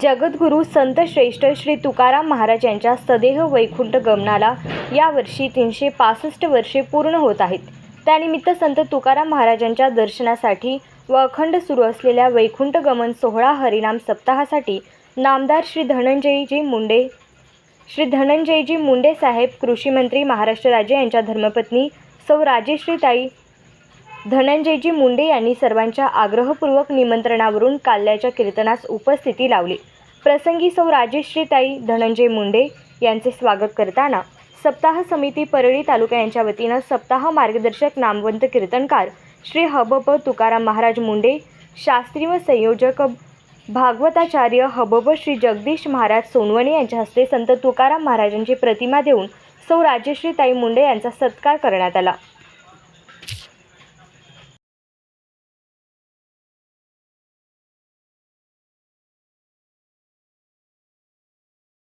जगद्गुरु संत श्रेष्ठ श्री तुकाराम महाराज यांच्या सदेह वैकुंठ गमनाला यावर्षी तीनशे पासष्ट वर्षे पूर्ण होत आहेत. त्यानिमित्त संत तुकाराम महाराजांच्या दर्शनासाठी व अखंड सुरू असलेल्या वैकुंठ गमन सोहळा हरिनाम सप्ताहासाठी नामदार श्री धनंजयजी मुंडे श्री धनंजयजी मुंडे साहेब कृषी मंत्री महाराष्ट्र राज्य यांच्या धर्मपत्नी सौ राजेश्रीताई धनंजयजी मुंडे यांनी सर्वांच्या आग्रहपूर्वक निमंत्रणावरून काल्याच्या कीर्तनास उपस्थिती लावली. प्रसंगी सौ राजेश्रीताई धनंजय मुंडे यांचे स्वागत करताना सप्ताह समिती परळी तालुका यांच्या वतीनं सप्ताह मार्गदर्शक नामवंत कीर्तनकार श्री हबब तुकाराम महाराज मुंडे शास्त्री व संयोजक भागवताचार्य हबब श्री जगदीश महाराज सोनवणे यांच्या हस्ते संत तुकाराम महाराजांची प्रतिमा देऊन सौ राजेश्रीताई मुंडे यांचा सत्कार करण्यात आला.